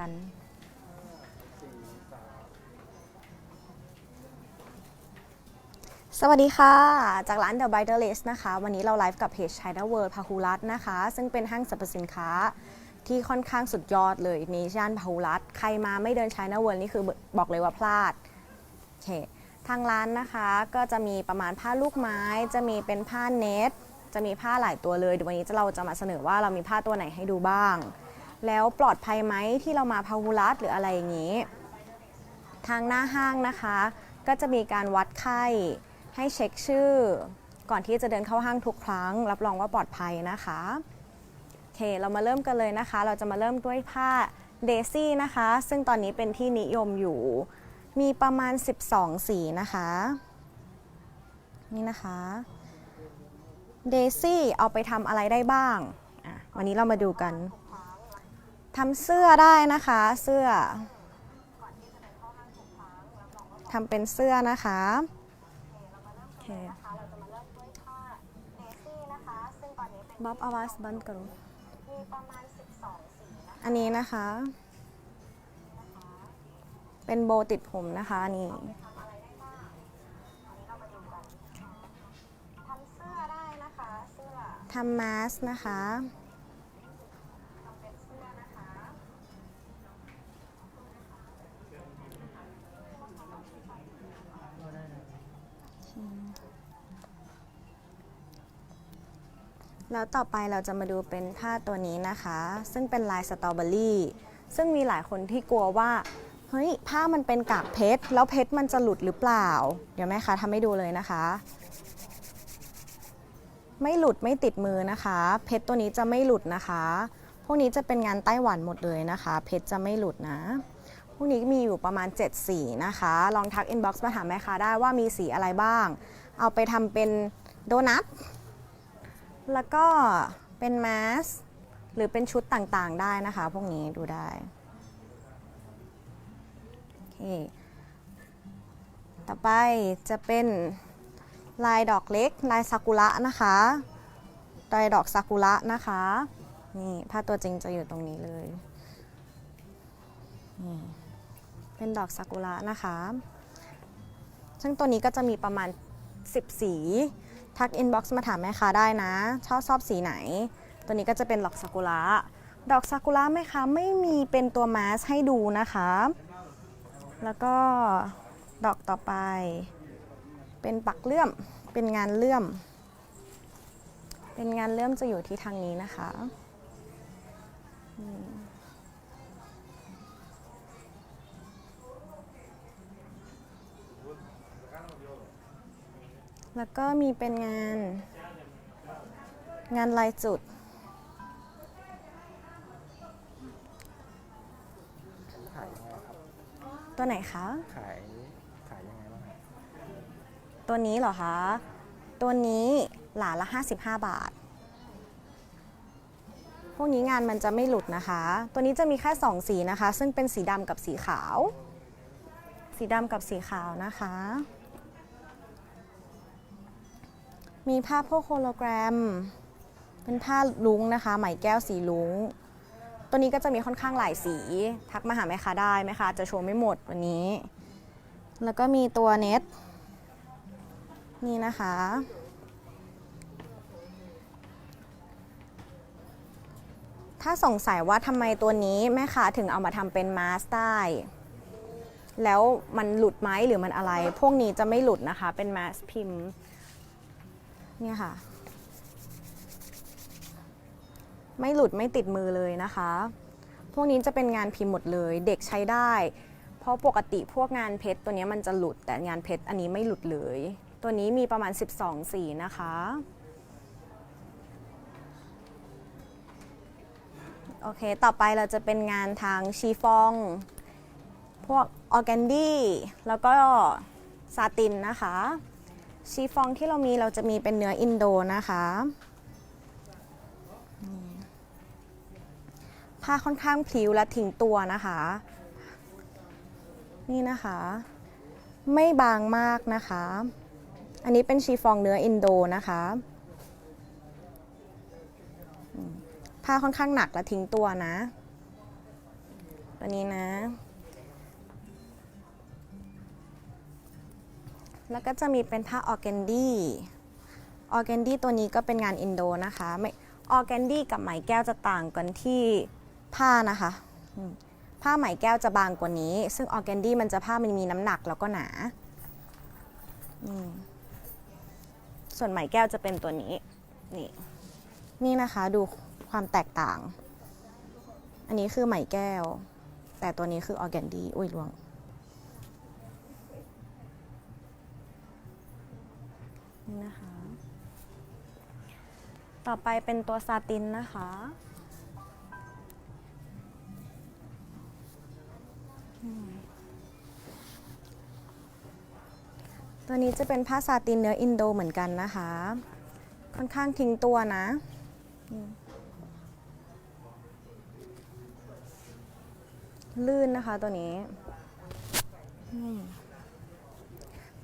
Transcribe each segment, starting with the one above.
กันสวัสดีค่ะ จากร้าน The b i t e r List นะคะ วันนี้เราไลฟ์กับเพจ China World พาหุรัตนะคะ ซึ่งเป็นห้างสรรพสินค้าที่ค่อนข้างสุดยอดเลยในย่านพาหุรัตใครมาไม่เดิน China World นี่คือบอกเลยว่าพลาดโอเคทางร้านนะคะก็จะมีประมาณผ้าลูกไม้ จะมีเป็นผ้าเน็ตจะมีผ้าหลายตัวเลยเดี๋ยววันนี้เราจะมาเสนอว่าเรามีผ้าตัวไหนให้ดูบ้าง แล้วปลอดภัยไหมที่เรามาพาหุรัตหรืออะไรอย่างนี้ ทางหน้าห้างนะคะ ก็จะมีการวัดไข้ให้เช็คชื่อ ก่อนที่จะเดินเข้าห้างทุกครั้ง รับรองว่าปลอดภัยนะคะโอเคเรามาเริ่มกันเลยนะคะ เราจะมาเริ่มด้วยผ้าเดซี่นะคะ ซึ่งตอนนี้เป็นที่นิยมอยู่ มีประมาณ 12 สีนะคะ นี่นะคะเดซี่เอาไปทำอะไรได้บ้าง วันนี้เรามาดูกัน ทำเสื้อได้นะคะ เสื้อทำเป็นเสื้อนะคะโอเคบ๊อบอาวาสบันกรูอันนี้นะคะ เป็นโบติดผมนะคะนี่ทำเสื้อได้นะคะเสื้อทำมาสนะคะ เป็นเสื้อนะคะ แล้วต่อไปเราจะมาดูเป็นผ้าตัวนี้นะคะ ซึ่งเป็นลายสตรอเบอรี่ซึ่งมีหลายคนที่กลัวว่าเฮ้ยผ้ามันเป็นกากเพชรแล้วเพชรมันจะหลุดหรือเปล่า เดี๋ยวแม่คะทำให้ดูเลยนะคะ ไม่หลุดไม่ติดมือนะคะ เพชรตัวนี้จะไม่หลุดนะคะ พวกนี้จะเป็นงานไต้หวันหมดเลยนะคะ เพชรจะไม่หลุดนะพวกนี้มีอยู่ประมาณ 7 สีนะคะ ลองทักอินบ็อกซ์มาถามแม่ค้าได้ว่ามีสีอะไรบ้าง เอาไปทำเป็นโดนัท แล้วก็เป็นแมสหรือเป็นชุดต่างๆได้นะคะ พวกนี้ดูได้โอเคต่อไปจะเป็นลายดอกเล็ก ลายซากุระนะคะลายดอกซากุระนะคะนี่ผ้าตัวจริงจะอยู่ตรงนี้เลยนี่เป็นดอกซากุระนะคะ ซึ่งตัวนี้ก็จะมีประมาณ 10 สี ทักอินบ็อกซ์มาถามแม่ค้าได้นะ ชอบชอบสีไหน ตัวนี้ก็จะเป็นดอกซากุระดอกซากุระแม่ค้าไม่มีเป็นตัวมาสให้ดูนะคะ แล้วก็ดอกต่อไป เป็นปักเลื่อมเป็นงานเลื่อม เป็นงานเลื่อมจะอยู่ที่ทางนี้นะคะ อืม แล้วก็มีเป็นงาน งานลายจุด ขายยังไงครับ ตัวไหนคะ ขาย ขายยังไงบ้างครับตัวนี้เหรอคะ ตัวนี้หลาละ 55 บาท พวกนี้งานมันจะไม่หลุดนะคะ ตัวนี้จะมีแค่2สีนะคะ ซึ่งเป็นสีดำกับสีขาว สีดำกับสีขาวนะคะ มีผ้าพวกโฮโลแกรม เป็นผ้าลุงนะคะ ไหมแก้วสีลุงตัวนี้ก็จะมีค่อนข้างหลายสี ทักมาหาแม่ค้าได้ไหมคะจะโชว์ไม่หมดวันนี้ แล้วก็มีตัวเน็ตนี่นะคะ ถ้าสงสัยว่าทำไมตัวนี้แม่ค้าถึงเอามาทำเป็นมาสได้แล้วมันหลุดไหมหรือมันอะไร พวกนี้จะไม่หลุดนะคะ เป็นมาสพิมพ์ เนี่ยค่ะ ไม่หลุดไม่ติดมือเลยนะคะ พวกนี้จะเป็นงานพิมพ์หมดเลย เด็กใช้ได้ เพราะปกติพวกงานเพชรตัวนี้มันจะหลุด แต่งานเพชรอันนี้ไม่หลุดเลย ตัวนี้มีประมาณ 12 สีนะคะ โอเค ต่อไปเราจะเป็นงานทางชีฟอง พวกออร์แกนดี้ แล้วก็ซาตินนะคะ ชีฟองที่เรามีเราจะมีเป็นเนื้ออินโดนะคะผ้าค่อนข้างพลิ้วและทิ้งตัวนะคะ นี่นะคะ ไม่บางมากนะคะ อันนี้เป็นชีฟองเนื้ออินโดนะคะผ้าค่อนข้างหนักและทิ้งตัวนะ ตัวนี้นะ แล้วก็จะมีเป็นผ้าออร์แกนดี้ออร์แกนดี้ตัวนี้ก็เป็นงานอินโดนะคะไม่ออร์แกนดี้กับไหมแก้วจะต่างกันที่ผ้านะคะ ผ้าไหมแก้วจะบางกว่านี้ ซึ่งออร์แกนดี้มันจะผ้ามันมีน้ำหนักแล้วก็หนา ส่วนไหมแก้วจะเป็นตัวนี้ นี่ นี่นะคะดูความแตกต่าง อันนี้คือไหมแก้ว แต่ตัวนี้คือออร์แกนดี้อุ้ยลวง นี่นะคะ ต่อไปเป็นตัวซาตินนะคะ ตัวนี้จะเป็นผ้าซาตินเนื้ออินโดเหมือนกันนะคะ ค่อนข้างทิ้งตัวนะลื่นนะคะตัวนี้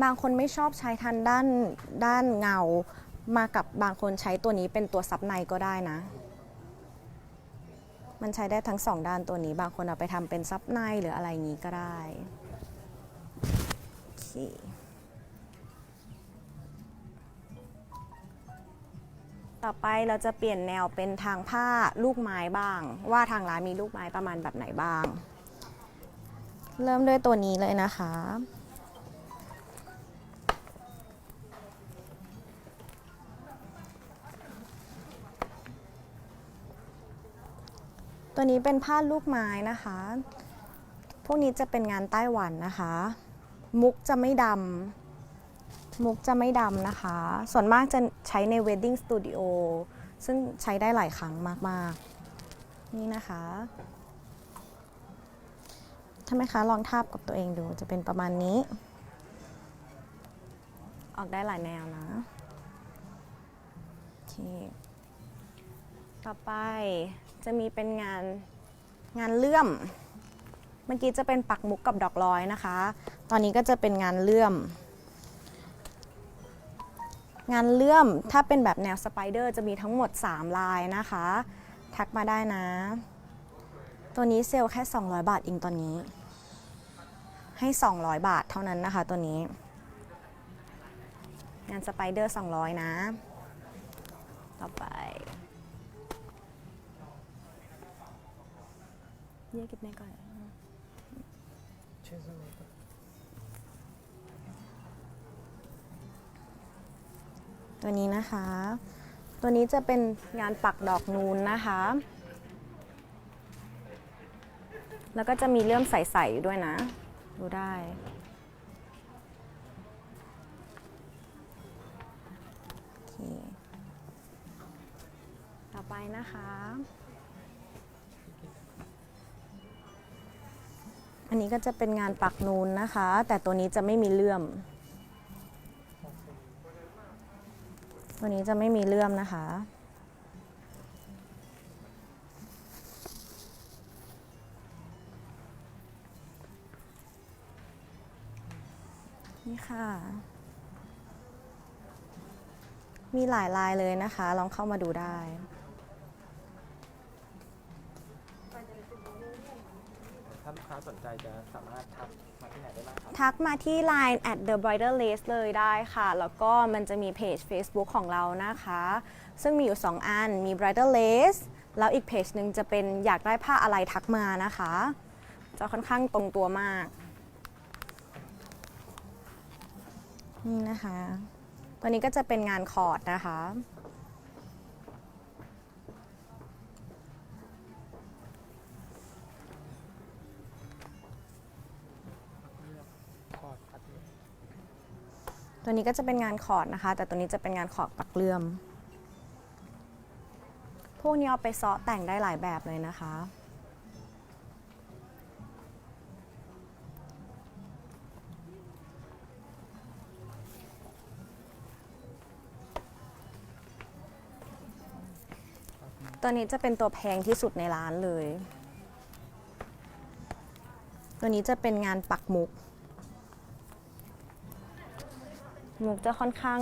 บางคนไม่ชอบใช้ทันด้านด้านเงา มากับบางคนใช้ตัวนี้เป็นตัวซับในก็ได้นะ มันใช้ได้ทั้งสองด้านตัวนี้ บางคนเอาไปทำเป็นซับในหรืออะไรอย่างนี้ก็ได้โอเคต่อไปเราจะเปลี่ยนแนวเป็นทางผ้าลูกไม้บ้าง ว่าทางร้านมีลูกไม้ประมาณแบบไหนบ้าง เริ่มด้วยตัวนี้เลยนะคะ ตัวนี้เป็นผ้าลูกไม้นะคะ พวกนี้จะเป็นงานไต้หวันนะคะ มุกจะไม่ดำ มุกจะไม่ดำนะคะ ส่วนมากจะใช้ใน Wedding Studio ซึ่งใช้ได้หลายครั้งมากๆ นี่นะคะถ้าไมคะ ลองทาบกับตัวเองดู จะเป็นประมาณนี้ ออกได้หลายแนวนะโอเคต่อไป จะมีเป็นงานงานเลื่อม เมื่อกี้จะเป็นปักมุกกับดอกลอยนะคะ ตอนนี้ก็จะเป็นงานเลื่อม งานเลื่อมถ้าเป็นแบบแนวสไปเดอร์จะมีทั้งหมด 3 ลายนะคะ ทักมาได้นะ ตัวนี้เซลล์แค่ 200 บาทเองตอนนี้ ให้ 200 บาทเท่านั้นนะคะตัวนี้ งานสไปเดอร์ 200 นะ ต่อไป เยี่ยกิบแม่ก่อนชื่อสมัยก่อนตัวนี้นะคะ ตัวนี้จะเป็นงานปักดอกนูนนะคะ แล้วก็จะมีเลื่อมใสๆด้วยนะ ดูได้โอเคต่อไปนะคะ อันนี้ก็จะเป็นงานปักนูนนะคะ แต่ตัวนี้จะไม่มีเลื่อม ตัวนี้จะไม่มีเลื่อมนะคะ นี่ค่ะ มีหลายลายเลยนะคะ ลองเข้ามาดูได้ ค้าสนใจจะสามารถทักมาที่ไหนได้บ้างครับทักมาที่ Line at the bridal lace เลยได้ค่ะ แล้วก็มันจะมีเพจ Facebook ของเรานะคะ ซึ่งมีอยู่ 2 อัน มี bridal lace แล้วอีกเพจหนึ่งจะเป็นอยากได้ผ้าอะไรทักมานะคะ จะค่อนข้างตรงตัวมาก นี่นะคะ ตัวนี้ก็จะเป็นงานคอร์ดนะคะ ตัวนี้ก็จะเป็นงานคอดนะคะ แต่ตัวนี้จะเป็นงานคอดปักเลื่อม พวกนี้เอาไปเซาะแต่งได้หลายแบบเลยนะคะ ตัวนี้จะเป็นตัวแพงที่สุดในร้านเลย ตัวนี้จะเป็นงานปักมุก มุกจะค่อนข้าง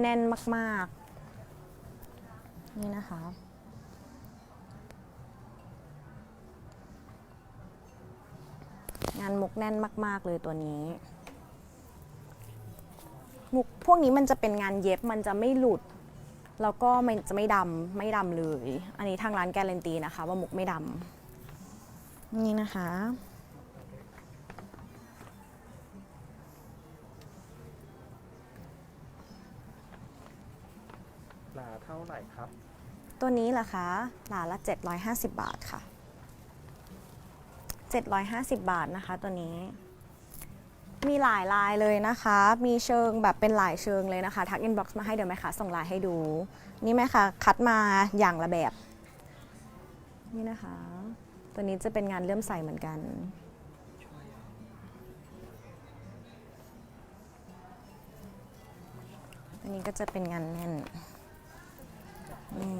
แน่นมากๆ นี่นะคะ งานมุกแน่นมาก ๆ เลยตัวนี้ มุกพวกนี้มันจะเป็นงานเย็บมันจะไม่หลุด แล้วก็มันจะไม่ดำไม่ดำเลย อันนี้ทางร้านแการันตีนะคะ ว่ามุกไม่ดำนี่นะคะ ท่าไหร่ครับ ตัวนี้ล่ะคะหลาละ 750 บาทค่ะ 750 บาทนะคะ ตัวนี้ มีหลายลายเลยนะคะ มีเชิงแบบเป็นหลายเชิงเลยนะคะ ทักอินบ็อกซ์มาให้เดี๋ยวแม่ค้าส่งลายให้ดู นี่แม่ค้าคัดมาอย่างละแบบ นี่นะคะ ตัวนี้จะเป็นงานเลื่อมใสเหมือนกันอันนี้ก็จะเป็นงานแน่น นี่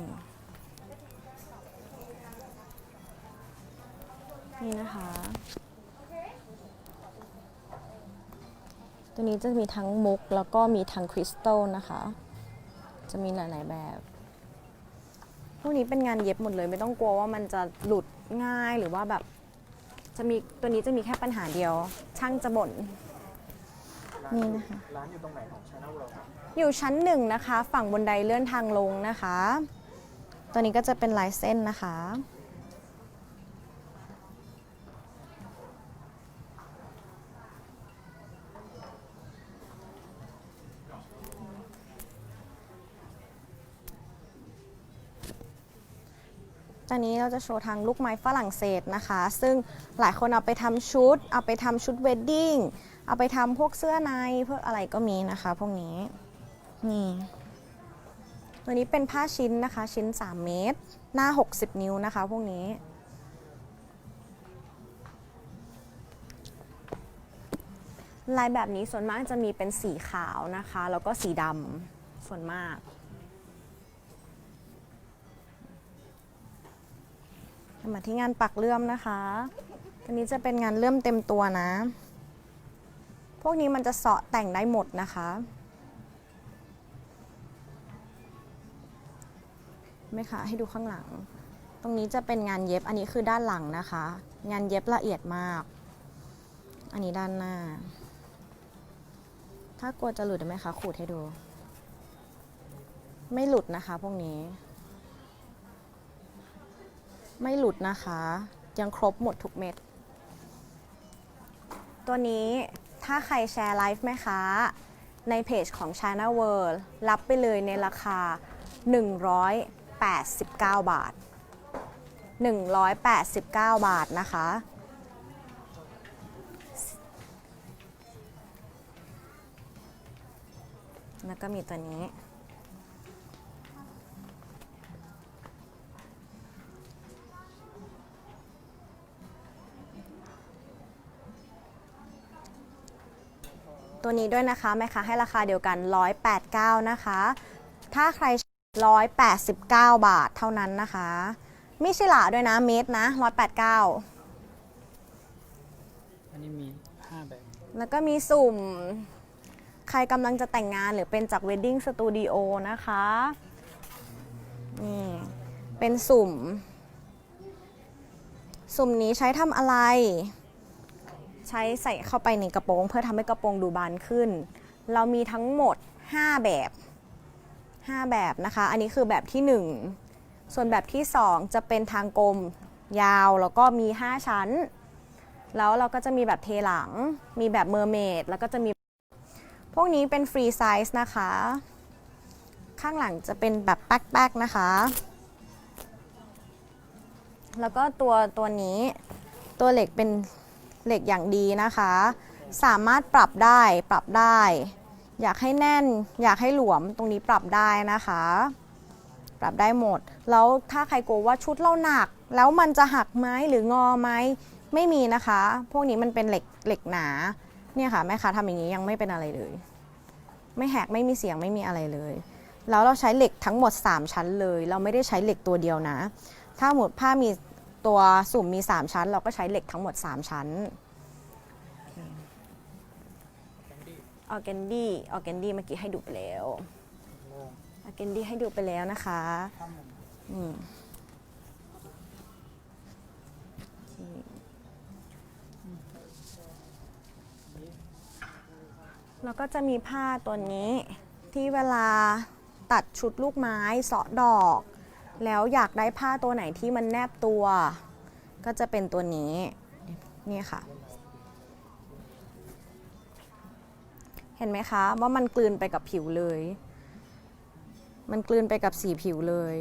นี่นะคะ ตัวนี้จะมีทั้งมุกแล้วก็มีทั้งคริสตัลนะคะ จะมีหลายๆแบบ พวกนี้เป็นงานเย็บหมดเลย ไม่ต้องกลัวว่ามันจะหลุดง่ายหรือว่าแบบจะมีตัวนี้จะมีแค่ปัญหาเดียว ช่างจะบ่นนี่นะคะร้านอยู่ตรงไหนของชาแนลเราครับ อยู่ชั้นหนึ่งนะคะ ฝั่งบนไดเลื่อนทางลงนะคะ ตัวนี้ก็จะเป็นลายเส้นนะคะ ตอนนี้เราจะโชว์ทางลูกไม้ฝรั่งเศสนะคะ ซึ่งหลายคนเอาไปทำชุด เอาไปทำชุดเวดดิ้ง เอาไปทำพวกเสื้อในพวกอะไรก็มีนะคะ พวกนี้ นี่ ตัวนี้เป็นผ้าชิ้นนะคะ ชิ้น 3 เมตร หน้า 60 นิ้วนะคะ พวกนี้ ลายแบบนี้ส่วนมากจะมีเป็นสีขาวนะคะ แล้วก็สีดำส่วนมากมาที่งานปักเลื่อมนะคะอันนี้จะเป็นงานเลื่อมเต็มตัวนะ พวกนี้มันจะเสาะแต่งได้หมดนะคะ ไม่ค่ะให้ดูข้างหลัง ตรงนี้จะเป็นงานเย็บ อันนี้คือด้านหลังนะคะ งานเย็บละเอียดมาก อันนี้ด้านหน้า ถ้ากลัวจะหลุดไหมคะ ขูดให้ดู ไม่หลุดนะคะพวกนี้ ไม่หลุดนะคะ ยังครบหมดทุกเม็ด ตัวนี้ถ้าใครแชร์ไลฟ์ไหมคะในเพจของ China World รับไปเลยในราคา 189 บาท 189 บาทนะคะ แล้วก็มีตัวนี้ ตัวนี้ด้วยนะคะแม่ค้าให้ราคาเดียวกัน 189 นะคะ ถ้าใคร 189 บาทเท่านั้นนะคะไม่ใช่หลาด้วยนะเมตรนะ 189 อันนี้มีห้าแบบ แล้วก็มีสุ่ม ใครกำลังจะแต่งงานหรือเป็นจาก Wedding Studio นะคะ นี่ เป็นสุ่ม สุ่มนี้ใช้ทำอะไร ใช้ใส่เข้าไปในกระโปรง เพื่อทำให้กระโปรงดูบานขึ้น เรามีทั้งหมด 5 แบบ 5 แบบนะคะ อันนี้คือแบบที่ 1 ส่วนแบบที่ 2 จะเป็นทางกลมยาวแล้วก็มี 5 ชั้น แล้วเราก็จะมีแบบเทหลัง มีแบบเมอร์เมดแล้วก็จะมี พวกนี้เป็นฟรีไซส์นะคะ ข้างหลังจะเป็นแบบแป๊กๆนะคะ แล้วก็ตัวตัวนี้ตัวเหล็กเป็นเหล็กอย่างดีนะคะ สามารถปรับได้ปรับได้ อยากให้แน่น อยากให้หลวมตรงนี้ปรับได้นะคะ ปรับได้หมด แล้วถ้าใครกลัวว่าชุดเราหนัก แล้วมันจะหักไหมหรืองอไหมไม่มีนะคะ พวกนี้มันเป็นเหล็กเหล็กหนาเนี่ยค่ะแม่ค้าทำอย่างนี้ยังไม่เป็นอะไรเลย ไม่แหกไม่มีเสียงไม่มีอะไรเลย แล้วเราใช้เหล็กทั้งหมด 3 ชั้นเลย เราไม่ได้ใช้เหล็กตัวเดียวนะ ถ้าหมดผ้ามีตัวสุ่มมี 3 ชั้น เราก็ใช้เหล็กทั้งหมด 3 ชั้น ออร์แกนดี้ออร์แกนดี้เมื่อกี้ให้ดูไปแล้วออร์แกนดี้ให้ดูไปแล้วนะคะข้ามหมดอืมโอเคแล้วก็จะมีผ้าตัวนี้ที่เวลาตัดชุดลูกไม้เสาะดอก แล้วอยากได้ผ้าตัวไหนที่มันแนบตัว ก็จะเป็นตัวนี้ นี่ค่ะ ห็นไหมคะ ว่ามันกลืนไปกับผิวเลย มันกลืนไปกับสีผิวเลย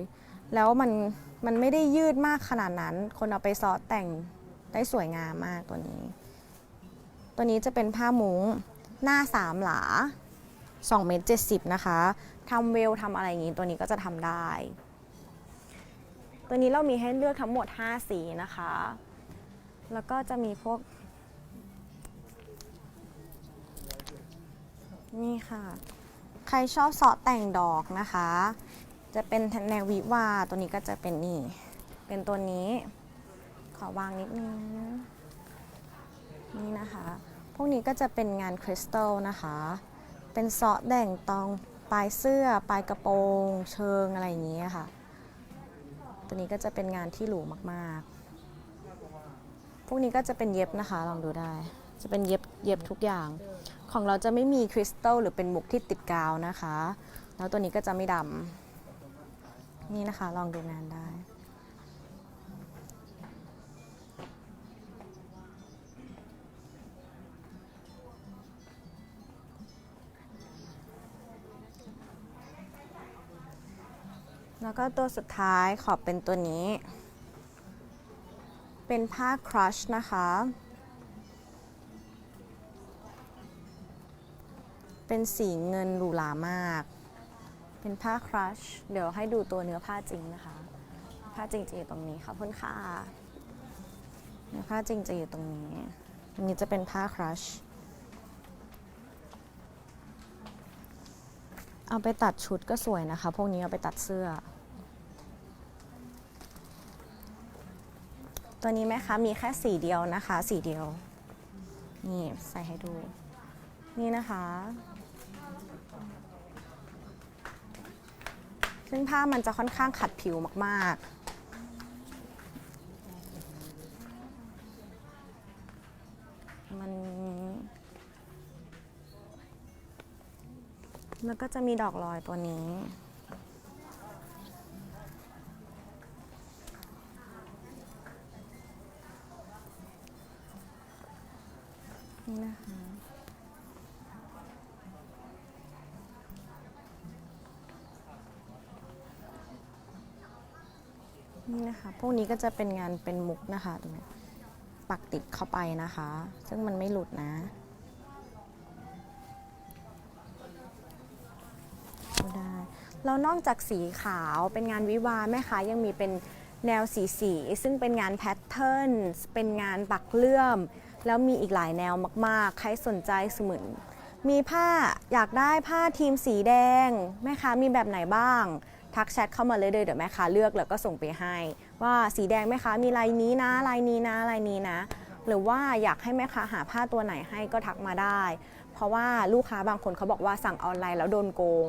แล้วมันมันไม่ได้ยืดมากขนาดนั้น คนเอาไปซอสแต่งได้สวยงามมากตัวนี้ ตัวนี้จะเป็นผ้ามุ้งหน้าสามหลา2เมตร70 นะคะทำเวลทำอะไรอย่างนี้ตัวนี้ก็จะทำได้ ตัวนี้เรามีให้เลือกทั้งหมด 5 สีนะคะ แล้วก็จะมีพวก นี่ค่ะ ใครชอบเสาะแต่งดอกนะคะ จะเป็นแนววิวาตัวนี้ก็จะเป็นนี่ เป็นตัวนี้ ขอวางนิดนึง นี่นะคะ พวกนี้ก็จะเป็นงานคริสตัลนะคะ เป็นเสาะแต่งตองปลายเสื้อ ปลายกระโปรง เชิงอะไรอย่างนี้ยค่ะ ตัวนี้ก็จะเป็นงานที่หรูมากๆ พวกนี้ก็จะเป็นเย็บนะคะ ลองดูได้ จะเป็นเย็บเย็บทุกอย่าง ของเราจะไม่มีคริสตัลหรือเป็นมุกที่ติดกาวนะคะ แล้วตัวนี้ก็จะไม่ดำนี่นะคะลองดูงานได้แล้วก็ตัวสุดท้ายขอบเป็นตัวนี้ เป็นผ้าครัชนะคะ เป็นสีเงินหรูหรามาก เป็นผ้าครัช เดี๋ยวให้ดูตัวเนื้อผ้าจริงนะคะ ผ้าจริงจะอยู่ตรงนี้ค่ะเพื่อนค่ะเนื้อผ้าจริงจะอยู่ตรงนี้ตรงนี้จะเป็นผ้าครัช เอาไปตัดชุดก็สวยนะคะ พวกนี้เอาไปตัดเสื้อ ตัวนี้ไหมคะ มีแค่สีเดียวนะคะ สีเดียว นี่ใส่ให้ดู นี่นะคะ ซึ่งผ้ามันจะค่อนข้างขัดผิวมากๆมันแล้วก็จะมีดอกลอยตัวนี้ นะคะ พวกนี้ก็จะเป็นงานเป็นมุกนะคะตรงนี้ปักติดเข้าไปนะคะ ซึ่งมันไม่หลุดนะได้แล้วนอกจากสีขาวเป็นงานวิวาแม่ค้ายังมีเป็นแนวสีสีซึ่งเป็นงานแพทเทิร์นเป็นงานปักเลื่อม แล้วมีอีกหลายแนวมาก ๆ ใครสนใจสมือนมีผ้าอยากได้ผ้าทีมสีแดง แม่ค้ามีแบบไหนบ้าง ทักแชทเข้ามาเลยเดี๋ยวแม่ค้าเลือกแล้วก็ส่งไปให้ ว่าสีแดงแม่ค้ามีลายนี้นะลายนี้นะลายนี้นะ หรือว่าอยากให้แม่ค้าหาผ้าตัวไหนให้ก็ทักมาได้ เพราะว่าลูกค้าบางคนเขาบอกว่าสั่งออนไลน์แล้วโดนโกง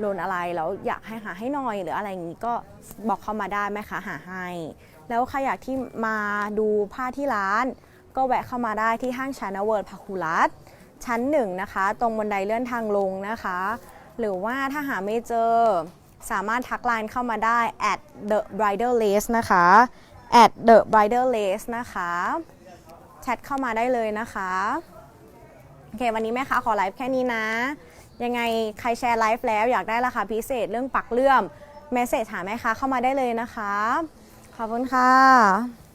โดนอะไรแล้วอยากให้หาให้หน่อยหรืออะไรอย่างนี้ก็บอกเข้ามาได้แม่ค้าหาให้ แล้วใครอยากที่มาดูผ้าที่ร้าน ก็แวะเข้ามาได้ที่ห้างชานาเวิร์ดพาคูรัสชั้นหนึ่งนะคะ ตรงบันไดเลื่อนทางลงนะคะ หรือว่าถ้าหาไม่เจอ สามารถทักไลน์เข้ามาได้ at the bridal lace นะคะ at the bridal lace นะคะแชทเข้ามาได้เลยนะคะโอเควันนี้แม่ค้าขอไลฟ์แค่นี้นะ ยังไงใครแชร์ไลฟ์แล้วอยากได้ราคาพิเศษเรื่องปักเลื่อมเมสเซจหาแม่ค้าเข้ามาได้เลยนะคะ ขอบคุณค่ะ